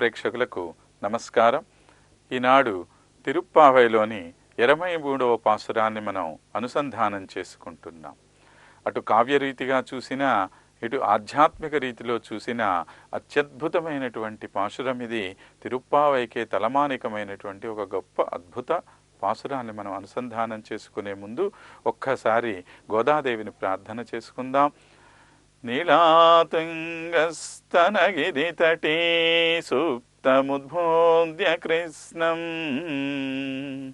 ప్రేక్షకులకు నమస్కారం. ఈనాడు తిరుప్పావైలోని ఇరవై మూడవ పాసురాన్ని మనం అనుసంధానం చేసుకుంటున్నాం. అటు కావ్యరీతిగా చూసినా ఇటు ఆధ్యాత్మిక రీతిలో చూసిన అత్యద్భుతమైనటువంటి పాశురం ఇది. తిరుప్పావైకే తలమానికమైనటువంటి ఒక గొప్ప అద్భుత పాసురాన్ని మనం అనుసంధానం చేసుకునే ముందు ఒక్కసారి గోదాదేవిని ప్రార్థన చేసుకుందాం. ङ्गस्तनगिरितटी सुप्तमुद्बोध्य कृष्णम्।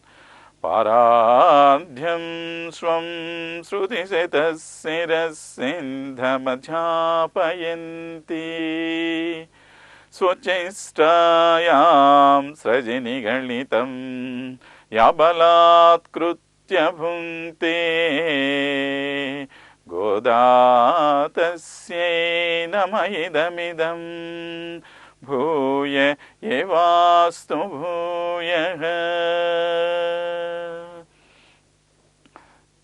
पाराध्यं स्वं श्रुतिशतशिरसिन्धमध्यापयन्ति स्वचेष्टायां स्वचैष्ठायां या बलात्कृत्य भुङ्क्ते। గోదాతస్యై నమయిదమిదం భూయ ఏవాస్తు భూయ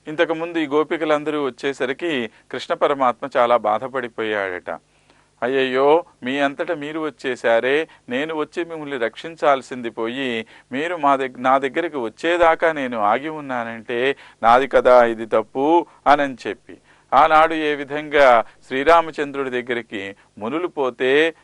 ఇంతకుముందు ఈ గోపికలందరూ వచ్చేసరికి కృష్ణ పరమాత్మ చాలా బాధపడిపోయాడట. అయ్యయ్యో మీ అంతటా మీరు వచ్చేసారే నేను వచ్చి మిమ్మల్ని రక్షించాల్సింది పోయి మీరు మా దగ్గర నా దగ్గరికి వచ్చేదాకా నేను ఆగి ఉన్నానంటే నాది కదా ఇది తప్పు అని చెప్పి. ఆనాడు ఏ విధంగా శ్రీరామచంద్రుడి దగ్గరికి మునులు పోతే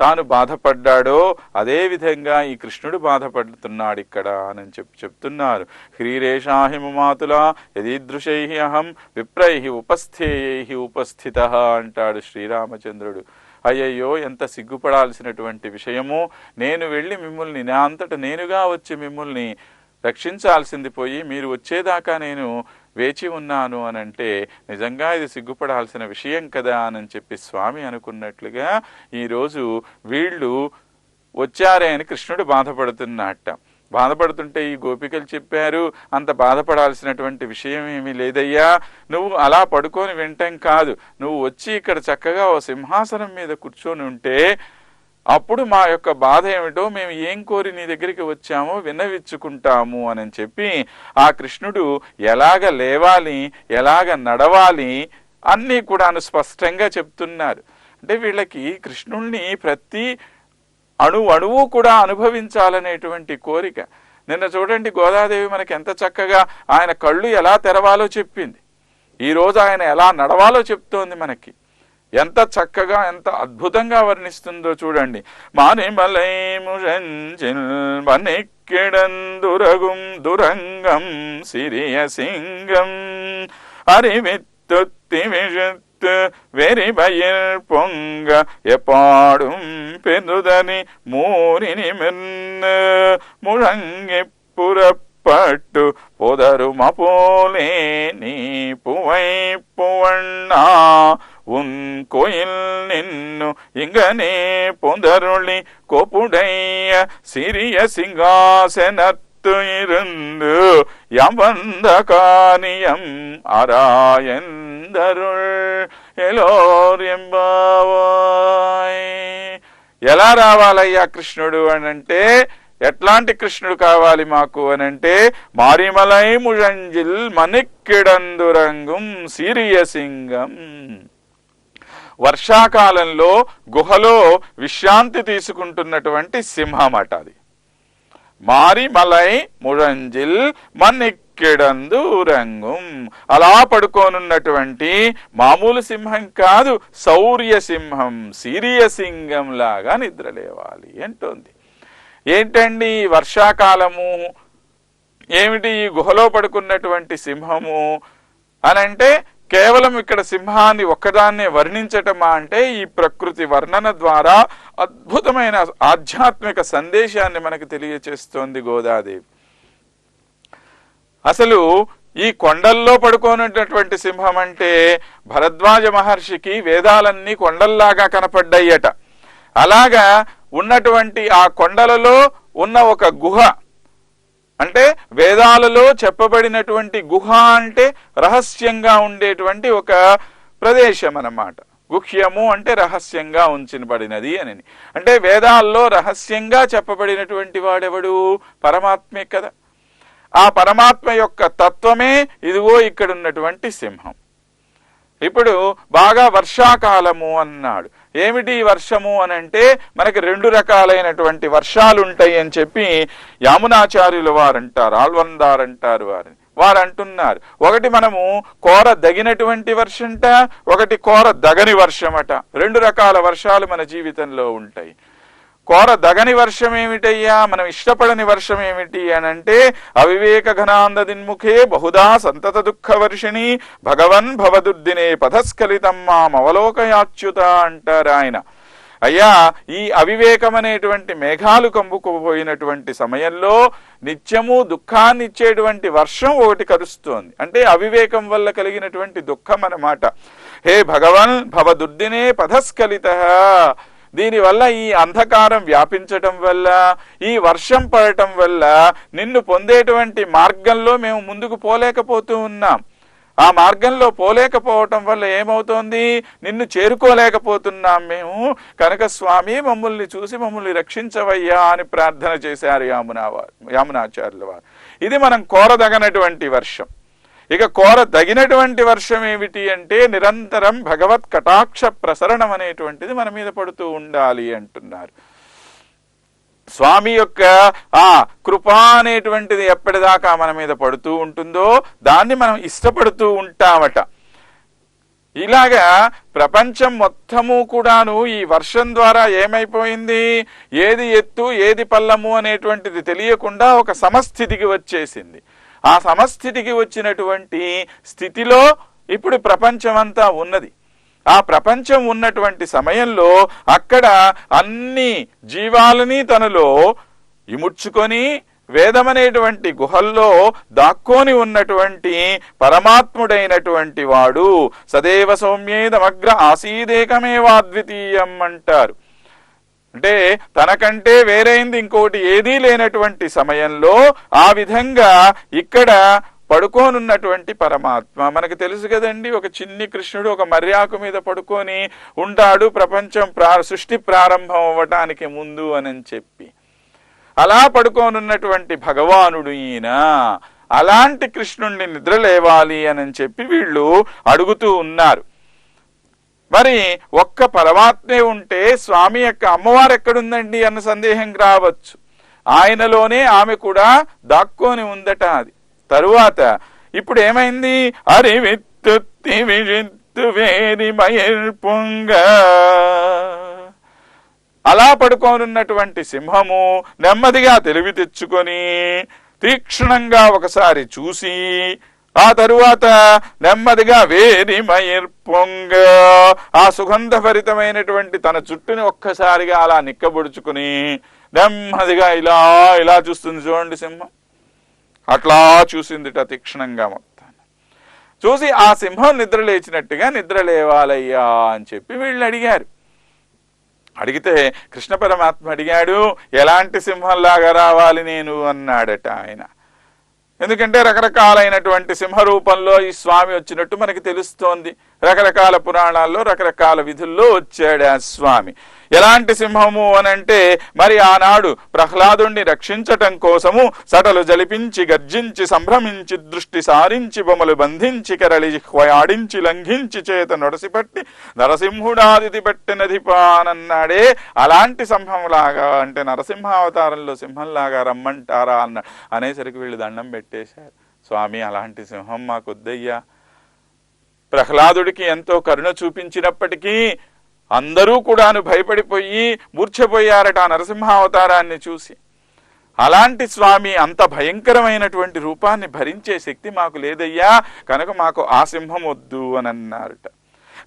తాను బాధపడ్డాడో అదే విధంగా ఈ కృష్ణుడు బాధపడుతున్నాడు ఇక్కడ అని చెప్పి చెప్తున్నారు. హ్రీరేషాహిమమాతుల యదీదృశై అహం విప్రై ఉపస్థేయై ఉపస్థిత అంటాడు శ్రీరామచంద్రుడు. అయ్యయ్యో ఎంత సిగ్గుపడాల్సినటువంటి విషయము. నేను వెళ్ళి మిమ్మల్ని నా అంతట నేనుగా వచ్చి మిమ్మల్ని రక్షించాల్సింది పోయి మీరు వచ్చేదాకా నేను వేచి ఉన్నాను అని అంటే నిజంగా ఇది సిగ్గుపడాల్సిన విషయం కదా అని చెప్పి స్వామి అనుకున్నట్లుగా ఈరోజు వీళ్ళు వచ్చారే అని కృష్ణుడు బాధపడుతున్నట్ట. బాధపడుతుంటే ఈ గోపికలు చెప్పారు అంత బాధపడాల్సినటువంటి విషయం ఏమీ లేదయ్యా. నువ్వు అలా పడుకొని వింటాం కాదు. నువ్వు వచ్చి ఇక్కడ చక్కగా ఓ సింహాసనం మీద కూర్చొని ఉంటే అప్పుడు మా యొక్క బాధ ఏమిటో మేము ఏం కోరి నీ దగ్గరికి వచ్చామో విన్నవిచ్చుకుంటాము అని చెప్పి ఆ కృష్ణుడు ఎలాగ లేవాలి ఎలాగ నడవాలి అన్నీ కూడాను స్పష్టంగా చెప్తున్నారు. అంటే వీళ్ళకి కృష్ణుణ్ణి ప్రతి అణు అణువు కూడా అనుభవించాలనేటువంటి కోరిక. నిన్న చూడండి గోదాదేవి మనకి ఎంత చక్కగా ఆయన కళ్ళు ఎలా తెరవాలో చెప్పింది. ఈరోజు ఆయన ఎలా నడవాలో చెప్తోంది మనకి. ఎంత చక్కగా ఎంత అద్భుతంగా వర్ణిస్తుందో చూడండి మానిమలైముషంజిల్మనిక్కిడందురగుం దురంగం సిరియ సింగం அறிவித்துத்தி விழுத்து வெறிபயிர் பொங்க எப்பாடும் பெருதனி மூரினி மின்னு முழங்கி புறப்பட்டு பொதரும போலே நீ புவை புவண்ணா ಉಂಕೊಯಿಲ್ నిన్ను ఇంగనే ಪೊಂದರುಳಿ కోపుడయ్య సిరియ ಸಿಂಹಾಸನತ್ತು ಇರಂದು யமந்த காரியம் அராயந்தருள் எலோர் ఎంబావాయ్ ఎలా రావాలయ్యా కృష్ణుడు అని అంటే ఎట్లాంటి కృష్ణుడు కావాలి మాకు అని అంటే మారిమలై ముజంజిల్ సిరియ సింగం. వర్షాకాలంలో గుహలో విశ్రాంతి తీసుకుంటున్నటువంటి సింహం అట అది. మారిమలై మురంజిల్ మన్నిక్కిడందు రంగుం అలా పడుకోనున్నటువంటి మామూలు సింహం కాదు శౌర్య సింహం సీరియ సింహం లాగా నిద్రలేవాలి అంటోంది. ఏంటండి వర్షాకాలము? ఏమిటి ఈ గుహలో పడుకున్నటువంటి సింహము? అనంటే కేవలం ఇక్కడ సింహాన్ని ఒక్కదాన్నే వర్ణించటమా అంటే ఈ ప్రకృతి వర్ణన ద్వారా అద్భుతమైన ఆధ్యాత్మిక సందేశాన్ని మనకు తెలియచేస్తోంది గోదాదేవి. అసలు ఈ కొండల్లో పడుకోనున్నటువంటి సింహం అంటే భరద్వాజ మహర్షికి వేదాలన్నీ కొండల్లాగా కనపడ్డాయట. అలాగా ఉన్నటువంటి ఆ కొండలలో ఉన్న ఒక గుహ అంటే వేదాలలో చెప్పబడినటువంటి గుహ అంటే రహస్యంగా ఉండేటువంటి ఒక ప్రదేశం అన్నమాట. గుహ్యము అంటే రహస్యంగా ఉంచబడినది అని. అంటే వేదాల్లో రహస్యంగా చెప్పబడినటువంటి వాడెవడు? పరమాత్మే కదా. ఆ పరమాత్మ యొక్క తత్వమే ఇదిగో ఇక్కడ ఉన్నటువంటి సింహం. ఇప్పుడు బాగా వర్షాకాలము అన్నాడు. ఏమిటి వర్షము అని అంటే మనకి రెండు రకాలైనటువంటి వర్షాలు ఉంటాయి అని చెప్పి యామునాచార్యులు వారు అంటారు ఆల్వందార్ అంటారు వారిని. వారు అంటున్నారు ఒకటి మనము కోర దగినటువంటి వర్షంట ఒకటి కోర దగని వర్షమట. రెండు రకాల వర్షాలు మన జీవితంలో ఉంటాయి. కోర దగని వర్షం ఏమిటయ్యా మనం ఇష్టపడని వర్షం ఏమిటి అని అంటే అవివేక ఘనాంద దిన్ముఖే బహుదా సంతత దుఃఖ వర్షిణి భగవన్ భవదుర్దినే పథస్ఖలితం మామవలోకయాచ్యుత అంటారు ఆయన. అయ్యా ఈ అవివేకం అనేటువంటి మేఘాలు కంబుకుపోయినటువంటి సమయంలో నిత్యము దుఃఖాన్ని ఇచ్చేటువంటి వర్షం ఒకటి కరుస్తోంది. అంటే అవివేకం వల్ల కలిగినటువంటి దుఃఖం అన్నమాట హే భగవన్ భవదుర్దినే పథస్ఖలిత దీనివల్ల ఈ అంధకారం వ్యాపించటం వల్ల ఈ వర్షం పడటం వల్ల నిన్ను పొందేటువంటి మార్గంలో మేము ముందుకు పోలేకపోతూ ఉన్నాం. ఆ మార్గంలో పోలేకపోవటం వల్ల ఏమవుతోంది? నిన్ను చేరుకోలేకపోతున్నాం మేము. కనుక స్వామి మమ్మల్ని చూసి మమ్మల్ని రక్షించవయ్యా అని ప్రార్థన చేశారు యామునా వారు యామునాచార్యుల వారు. ఇది మనం కోరదగనటువంటి వర్షం. ఇక కోర తగినటువంటి వర్షం ఏమిటి అంటే నిరంతరం భగవత్ కటాక్ష ప్రసరణం అనేటువంటిది మన మీద పడుతూ ఉండాలి అంటున్నారు. స్వామి యొక్క ఆ కృప అనేటువంటిది ఎప్పటిదాకా మన మీద పడుతూ ఉంటుందో దాన్ని మనం ఇష్టపడుతూ ఉంటామట. ఇలాగా ప్రపంచం మొత్తము కూడాను ఈ వర్షం ద్వారా ఏమైపోయింది? ఏది ఎత్తు ఏది పల్లము అనేటువంటిది తెలియకుండా ఒక సమస్థితికి వచ్చేసింది. ఆ సమస్థితికి వచ్చినటువంటి స్థితిలో ఇప్పుడు ప్రపంచమంతా ఉన్నది. ఆ ప్రపంచం ఉన్నటువంటి సమయంలో అక్కడ అన్ని జీవాలని తనలో ఇముడ్చుకొని వేదమనేటువంటి గుహల్లో దాక్కోని ఉన్నటువంటి పరమాత్ముడైనటువంటి వాడు సదేవ సౌమ్యేదమగ్ర ఆసీదేకమేవాద్వితీయం అంటారు. అంటే తనకంటే వేరైంది ఇంకోటి ఏదీ లేనటువంటి సమయంలో ఆ విధంగా ఇక్కడ పడుకోనున్నటువంటి పరమాత్మ. మనకు తెలుసు కదండి ఒక చిన్ని కృష్ణుడు ఒక మర్యాకు మీద పడుకొని ఉంటాడు ప్రపంచం ప్రా సృష్టి ప్రారంభం అవ్వటానికి ముందు అని చెప్పి. అలా పడుకోనున్నటువంటి భగవానుడు ఈయన అలాంటి కృష్ణుణ్ణి నిద్ర లేవాలి అని చెప్పి వీళ్ళు అడుగుతూ ఉన్నారు. మరి ఒక్క పరమాత్మే ఉంటే స్వామి యొక్క అమ్మవారు ఎక్కడుందండి అన్న సందేహం రావచ్చు. ఆయనలోనే ఆమె కూడా దాక్కొని ఉందట అది. తరువాత ఇప్పుడు ఏమైంది అరివిత్తుత్తి విజిత్తు వేరి మయర్పుంగ అలా పడుకోనున్నటువంటి సింహము నెమ్మదిగా తెలివి తెచ్చుకొని తీక్షణంగా ఒకసారి చూసి ఆ తరువాత నెమ్మదిగా వేరి మయిర్పొంగ ఆ సుగంధభరితమైనటువంటి తన జుట్టుని ఒక్కసారిగా అలా నిక్కబొడుచుకుని నెమ్మదిగా ఇలా ఇలా చూస్తుంది చూడండి సింహం. అట్లా చూసిందిట తీక్షణంగా మొత్తాన్ని. చూసి ఆ సింహం నిద్ర లేచినట్టుగా నిద్ర లేవాలయ్యా అని చెప్పి వీళ్ళు అడిగారు. అడిగితే కృష్ణ పరమాత్మ అడిగాడు ఎలాంటి సింహంలాగా రావాలి నేను? అన్నాడట ఆయన. ఎందుకంటే రకరకాలైనటువంటి సింహ రూపంలో ఈ స్వామి వచ్చినట్టు మనకి తెలుస్తోంది. రకరకాల పురాణాల్లో రకరకాల విధుల్లో వచ్చాడు ఆ స్వామి. ఎలాంటి సింహము అనంటే మరి ఆనాడు ప్రహ్లాదుణ్ణి రక్షించటం కోసము సటలు జలిపించి గర్జించి సంభ్రమించి దృష్టి సారించి బొమ్మలు బంధించి కరళి ఆడించి లంఘించి చేత నొడసిపట్టి నరసింహుడాదితి పెట్టినధిపానన్నాడే అలాంటి సింహంలాగా అంటే నరసింహావతారంలో సింహంలాగా రమ్మంటారా అన్న అనేసరికి వీళ్ళు దండం పెట్టేశారు. స్వామి అలాంటి సింహం మాకొద్దయ్యా. ప్రహ్లాదుడికి ఎంతో కరుణ చూపించినప్పటికీ అందరూ కూడాను భయపడిపోయి మూర్ఛపోయారట నరసింహావతారాన్ని చూసి. అలాంటి స్వామి అంత భయంకరమైనటువంటి రూపాన్ని భరించే శక్తి మాకు లేదయ్యా కనుక మాకు ఆ సింహం వద్దు అని అన్నారట.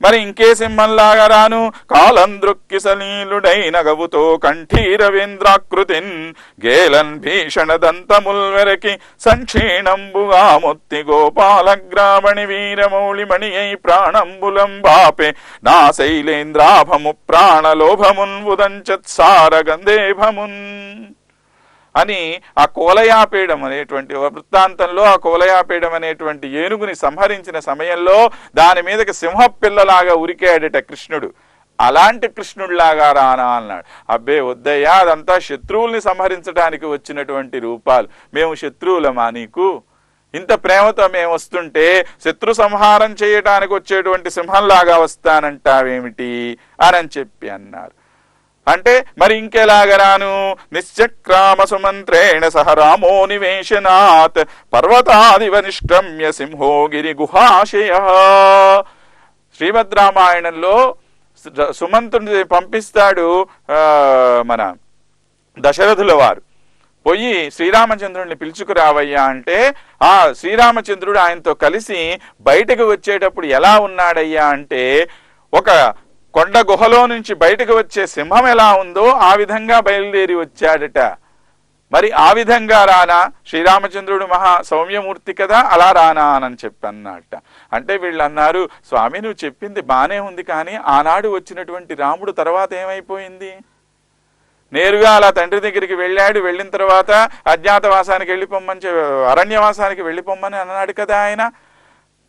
మరి ఇంకే సింహంలాగా రాను. కాలందృక్కి సలీలుడైన గవుతో కంఠీరవీంద్రాకృతిన్ గేలన్ భీషణ దంతముల్వెరకి సంక్షీణంబుగా మొత్తి గోపాలగ్రామణి వీరమౌళి మణి అయి ప్రాణంబులం బాపే. నా శైలేంద్రాభము ప్రాణలోభమున్ ఉదంచత్సార గంధేభమున్ అని ఆ కోలయాపీడం అనేటువంటి వృత్తాంతంలో ఆ కోలయాపేడం అనేటువంటి ఏనుగుని సంహరించిన సమయంలో దాని మీదకి సింహ పిల్లలాగా ఉరికాడట కృష్ణుడు. అలాంటి కృష్ణుడిలాగా రానా అన్నాడు. అబ్బే వద్దయ్యా అదంతా శత్రువుల్ని సంహరించడానికి వచ్చినటువంటి రూపాలు. మేము శత్రువులమా నీకు? ఇంత ప్రేమతో మేము వస్తుంటే శత్రు సంహారం చేయడానికి వచ్చేటువంటి సింహంలాగా వస్తానంటావేమిటి? అని చెప్పి అన్నారు అంటే మరి ఇంకెలాగరాను? నిశ్చక్రామ సుమంత్రేణ సహ రామో నివేశనాత్ పర్వతాదివ నిష్క్రమ్య సింహోగిరి గుహాశయ. శ్రీమద్ రామాయణంలో సుమంతుని పంపిస్తాడు మన దశరథుల వారు. పోయి శ్రీరామచంద్రుడిని పిలుచుకురావయ్యా అంటే ఆ శ్రీరామచంద్రుడు ఆయనతో కలిసి బయటకు వచ్చేటప్పుడు ఎలా ఉన్నాడయ్యా అంటే ఒక కొండ గుహలో నుంచి బయటకు వచ్చే సింహం ఎలా ఉందో ఆ విధంగా బయలుదేరి వచ్చాడట. మరి ఆ విధంగా రానా? శ్రీరామచంద్రుడు మహా సౌమ్యమూర్తి కదా అలా రానా అని చెప్పి అంటే వీళ్ళు అన్నారు స్వామి నువ్వు చెప్పింది బానే ఉంది కానీ ఆనాడు వచ్చినటువంటి రాముడు తర్వాత ఏమైపోయింది? నేరుగా అలా తండ్రి దగ్గరికి వెళ్ళాడు. వెళ్ళిన తర్వాత అజ్ఞాతవాసానికి వెళ్ళిపోమ్మని చె- అరణ్యవాసానికి వెళ్ళిపోమ్మని అన్నాడు కదా ఆయన.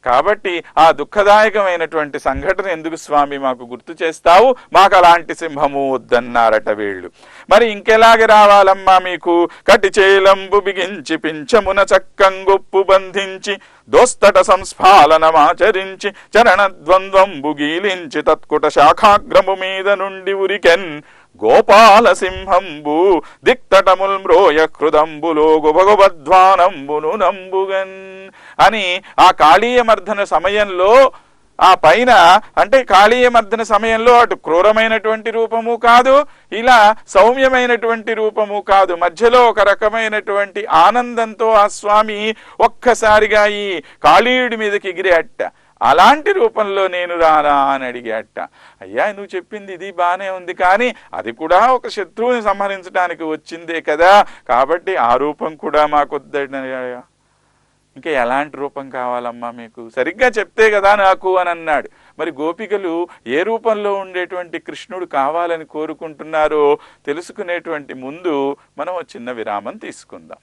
కాబట్టి ఆ దుఃఖదాయకమైనటువంటి సంఘటన ఎందుకు స్వామి మాకు గుర్తు చేస్తావు? మాకు అలాంటి సింహము వద్దన్నారట వీళ్ళు. మరి ఇంకెలాగ రావాలమ్మా మీకు? కటి చేలంబు బిగించి పింఛమున చక్కంగొప్పు బంధించి దోస్తట సంస్ఫాలనమాచరించి చరణ ద్వంద్వంబు గీలించి తత్కుట శాఖాగ్రము మీద నుండి ఉరికెన్ గోపాలసింహంబు దిక్తటముల్ మ్రోయ కృదంబులో గుబగుబధ్వానంబును నంబుగన్ అని ఆ కాళీయమర్ధన సమయంలో ఆ పైన అంటే కాళీయమర్ధన సమయంలో అటు క్రూరమైనటువంటి రూపము కాదు ఇలా సౌమ్యమైనటువంటి రూపము కాదు. మధ్యలో ఒక రకమైనటువంటి ఆనందంతో ఆ స్వామి ఒక్కసారిగా ఈ కాళీయుడి మీదకి ఎగిరేట అలాంటి రూపంలో నేను రానా అని అడిగాట. అయ్యా నువ్వు చెప్పింది ఇది బానే ఉంది కానీ అది కూడా ఒక శత్రువుని సంహరించడానికి వచ్చిందే కదా. కాబట్టి ఆ రూపం కూడా మాకొద్దయ్యా ఇంకా ఎలాంటి రూపం కావాలమ్మా మీకు? సరిగ్గా చెప్తే కదా నాకు అని అన్నాడు. మరి గోపికలు ఏ రూపంలో ఉండేటువంటి కృష్ణుడు కావాలని కోరుకుంటున్నారో తెలుసుకునేటువంటి ముందు మనం చిన్న విరామం తీసుకుందాం.